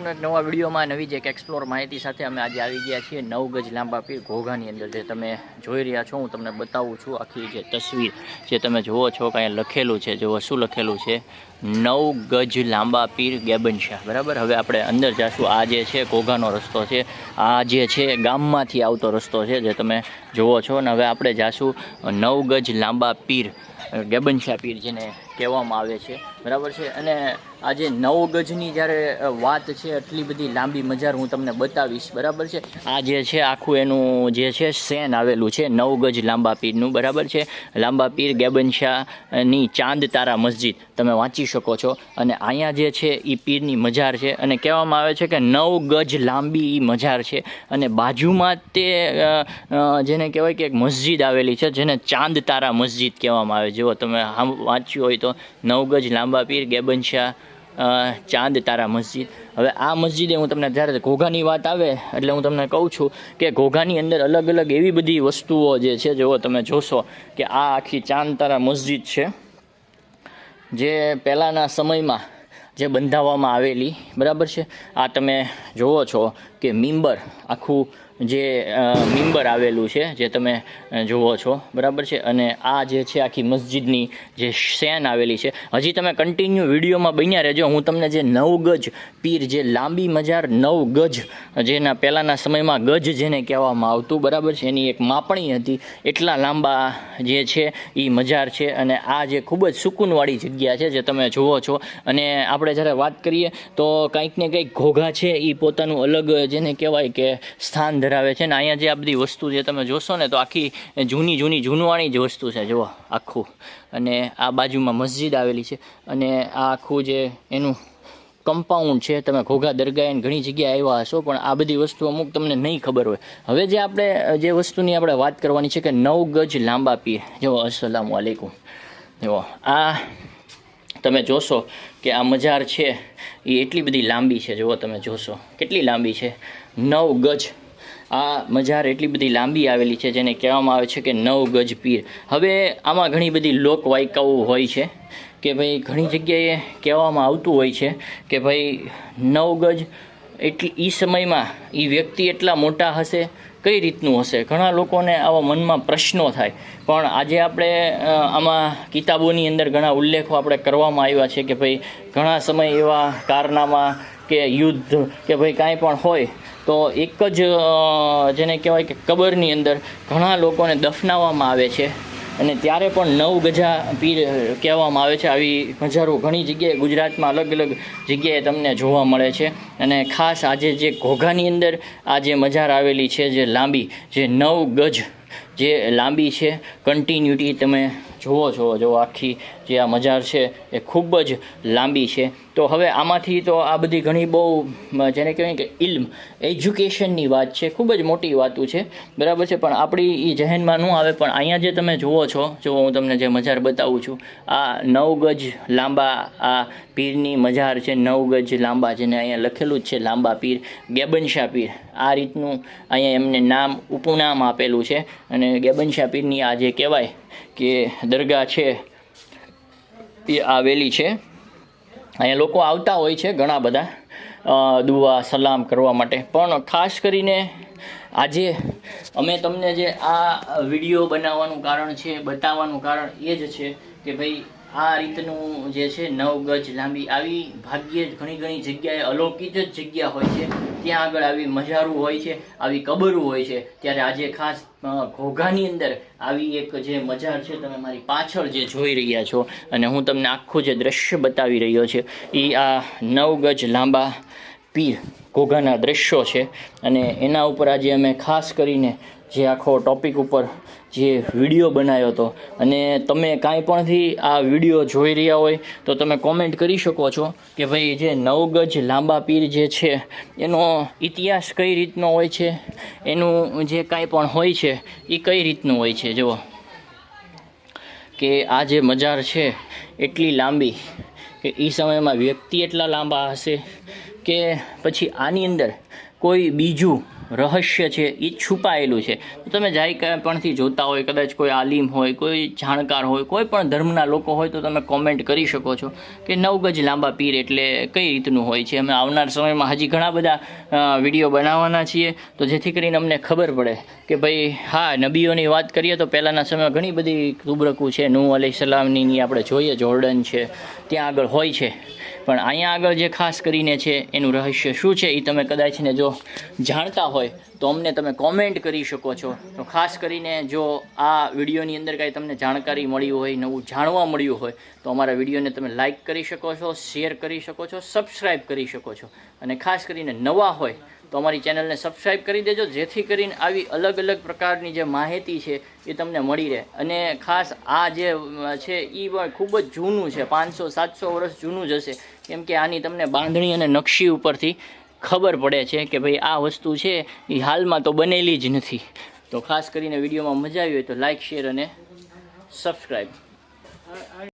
નવા વિડીયોમાં નવી જ એક એક્સપ્લોર માહિતી સાથે અમે આજે આવી ગયા છીએ નવ ગજ લાંબા પીર ઘોઘાની અંદર જે તમે જોઈ રહ્યા છો, હું તમને બતાવું છું આખી જે તસવીર જે તમે જુઓ છો, કાંઈ લખેલું છે, જુઓ શું લખેલું છે. નવ ગજ લાંબા પીર ગેબન શાહ બરાબર? હવે આપણે અંદર જાશું. આ જે છે ઘોઘાનો રસ્તો છે. આ જે છે, ગામમાંથી આવતો રસ્તો છે, જે તમે જુઓ છો. અને હવે આપણે જાશું નવ ગજ લાંબા પીર ગેબન શાહ પીર જેને કહેવામાં આવે છે. બરાબર છે? અને આ જે નવ ગજની જ્યારે વાત છે, એટલી બધી લાંબી મજાર હું તમને બતાવીશ. બરાબર છે? આ જે છે, આખું એનું જે છે, સેન આવેલું છે, નવ ગજ લાંબા પીરનું. બરાબર છે? લાંબા પીર ગેબન શાહની ચાંદ તારા મસ્જિદ. તમે વાંચી શકો છો. અને અહીંયા જે છે એ પીરની મજાર છે. અને કહેવામાં આવે છે કે નવ ગજ લાંબી એ મજાર છે. અને બાજુમાં તે જેને કહેવાય કે એક મસ્જિદ આવેલી છે, જેને ચાંદ તારા મસ્જિદ કહેવામાં આવે. જેવો તમે વાંચ્યું હોય તો નવ ગજ લાંબા પીર, ગેબન શાહ ચાંદ તારા મસ્જિદ. હવે આ મસ્જિદે હું તમને જ્યારે ઘોઘાની વાત આવે, એટલે હું તમને કહું છું કે ઘોઘાની અંદર અલગ અલગ એવી બધી વસ્તુઓ જે છે જો તમે જોશો કે આ આખી ચાંદ તારા મસ્જિદ છે. જે પહેલાંના સમયમાં જે બંધાવવામાં આવેલી બરાબર છે? આ તમે જુઓ છો. કે મિમ્બર આખું જે મિમ્બર આવેલું છે, જે તમે જુઓ છો, બરાબર છે? અને આ જે છે આખી મસ્જિદની જે શેન આવેલી છે, હજી તમે કન્ટિન્યુ વિડીયોમાં બન્યા રહેજો. હું તમને જે નવ ગજ પીર, જે લાંબી મજાર નવ ગજ, જેના પહેલાંના સમયમાં ગજ જેને કહેવામાં આવતું, બરાબર છે? એની એક માપણી હતી. એટલા લાંબા જે છે એ મજાર છે અને આ જે ખૂબ જ સુકૂનવાળી જગ્યા છે, જે તમે જુઓ છો. અને આપણે જ્યારે વાત કરીએ, તો કંઈક ને કંઈક ઘોઘા છે એ પોતાનું અલગ જેને કહેવાય કે સ્થાન ધરાવે છે. ને અહીંયા જે આ બધી વસ્તુ જે તમે જોશો ને, તો આખી જૂની જૂની જૂનવાણી જ વસ્તુ છે. જુઓ, આખું. અને આ બાજુમાં મસ્જિદ આવેલી છે. અને આ આખું જે એનું કમ્પાઉન્ડ છે, તમે ઘોઘા દરગાહ ઘણી જગ્યાએ આવ્યા હશો, પણ આ બધી વસ્તુ અમુક તમને નહીં ખબર હોય. હવે જે આપણે, જે વસ્તુની આપણે વાત કરવાની છે કે નવ ગજ લાંબા પીએ. જો અસલામ વાલેકુમ જો આ તમે જોશો કે આ મજાર છે. એ એટલી બધી લાંબી છે, જુઓ તમે જોશો. કેટલી લાંબી છે? નવ ગજ. આ મજાર એટલી બધી લાંબી આવેલી છે, જેને કહેવામાં આવે છે કે નવ ગજ પીર. હવે આમાં ઘણી બધી લોકવાયકાઓ હોય છે કે ભાઈ ઘણી જગ્યાએ કહેવામાં આવતું હોય છે કે ભાઈ નવ ગજ એટલી એ સમયમાં એ વ્યક્તિ એટલા મોટા હશે કઈ રીતનું હશે? ઘણા લોકોને આવા મનમાં પ્રશ્નો થાય. પણ આજે આપણે આમાં કિતાબોની અંદર ઘણા ઉલ્લેખો આપણે કરવામાં આવ્યા છે કે ભાઈ ઘણા સમય એવા કારનામા કે યુદ્ધ કે ભાઈ કાંઈ પણ હોય, તો એક જ જેને કહેવાય કે કબરની અંદર ઘણા લોકોને દફનાવવામાં આવે છે. અને ત્યારે પણ નવ ગજા પીર કહેવામાં આવે છે. આવી મજારો ઘણી જગ્યાએ ગુજરાતમાં અલગ અલગ જગ્યાએ તમને જોવા મળે છે. અને ખાસ આજે જે ઘોઘાની અંદર આ જે મજાર આવેલી છે, જે લાંબી, જે નવ ગજ જે લાંબી છે કન્ટિન્યુટી તમે જુઓ છો જો આખી જે આ મજાર છે એ ખૂબ જ લાંબી છે. તો હવે આમાંથી તો આ બધી ઘણી બહુ જેને કહેવાય કે ઇલ્મ એજ્યુકેશનની વાત છે. ખૂબ જ મોટી વાતો છે. બરાબર છે, પણ આપણી એ જહેનમાં ન આવે, પણ અહીંયા જે તમે જુઓ છો, જો હું તમને જે મજાર બતાવું છું, આ નવ ગજ લાંબા આ પીરની મજાર છે, નવ ગજ લાંબા, જેને અહીંયા લખેલું જ છે, લાંબા પીર ગેબનશાહ પીર. આ રીતનું અહીંયા એમને નામ ઉપનામ આપેલું છે. અને ગેબનશાહ પીરની આ જે કહેવાય કે દરગાહ છે એ આવેલી છે. અહીંયા લોકો આવતા હોય છે ઘણા બધા દુઆ, સલામ કરવા માટે. પણ ખાસ કરીને આજે અમે તમને જે આ વીડિયો બનાવવાનું કારણ છે, બતાવવાનું કારણ એ જ છે કે ભાઈ, આ રીતનું જે છે નવ ગજ લાંબી આવી, ભાગ્યે જ ઘણી ઘણી જગ્યાએ અલૌકિક જ જગ્યા હોય છે. ત્યાં આગળ આવી મજારું હોય છે, આવી કબરું હોય છે, ત્યારે આજે ખાસ ઘોઘાની અંદર આવી એક જે મજાર છે, તમે મારી પાછળ જે જોઈ રહ્યા છો, અને હું તમને આખું જે દ્રશ્ય બતાવી રહ્યો છે એ આ નવ ગજ લાંબા પીર ઘોઘાના દ્રશ્યો છે, અને એના ઉપર આજે અમે ખાસ કરીને જે આખો ટોપિક ઉપર જે વીડિયો બનાવ્યો હતો. અને તમે કાંઈ પણથી આ વીડિયો જોઈ રહ્યા હોય, તો તમે કોમેન્ટ કરી શકો છો કે ભાઈ જે નવ ગજ લાંબા પીર જે છે, એનો ઇતિહાસ કઈ રીતનો હોય છે, એનું જે કાંઈ પણ હોય છે એ કઈ રીતનું હોય છે, જુઓ. કે આ જે મજાર છે, એટલી લાંબી, કે એ સમયમાં વ્યક્તિ એટલા લાંબા હશે, કે પછી આની અંદર કોઈ બીજું રહસ્ય છે એ છુપાયેલું છે. તમે જાય પણથી જોતા હોય, કદાચ કોઈ આલિમ હોય, કોઈ જાણકાર હોય, કોઈ પણ ધર્મના લોકો હોય, તો તમે કોમેન્ટ કરી શકો છો કે નવ ગજ લાંબા પીર એટલે કઈ રીતનું હોય છે. અમે આવનાર સમયમાં હજી ઘણા બધા વીડિયો બનાવવાના છીએ. તો જેથી કરીને અમને ખબર પડે કે ભાઈ, હા, નબીઓની વાત કરીએ તો પહેલાંના સમયમાં ઘણી બધી તુબરકું છે. નૂ અલી સલામની આપણે જોઈએ, જોર્ડન છે, ત્યાં આગળ હોય છે. પણ અહીંયા આગળ જે ખાસ કરીને છે, એનું રહસ્ય શું છે એ તમે કદાચ ને જો જાણતા હોય તો અમને તમે કોમેન્ટ કરી શકો છો. તો ખાસ કરીને જો આ વિડીયોની અંદર કાંઈ તમને જાણકારી મળી હોય, નવું જાણવા મળ્યું હોય, તો અમારા વિડીયોને તમે લાઇક કરી શકો છો શેર કરી શકો છો સબસ્ક્રાઈબ કરી શકો છો. અને ખાસ કરીને નવા હોય, તો અમારી ચેનલને સબસ્ક્રાઈબ કરી દેજો, જેથી કરીને આવી અલગ અલગ પ્રકારની જે માહિતી છે એ તમને મળી રહે. અને ખાસ આ જે છે એ ખૂબ જ જૂનું છે, પાંચસો, સાતસો વર્ષ જૂનું જ હશે. કેમ કે આની તમને બાંધણી અને નકશી ઉપરથી ખબર પડે છે કે ભાઈ આ વસ્તુ છે એ હાલમાં તો બનેલી જ નથી. તો ખાસ કરીને વિડીયોમાં મજા આવી હોય તો લાઇક શેર અને સબસ્ક્રાઈબ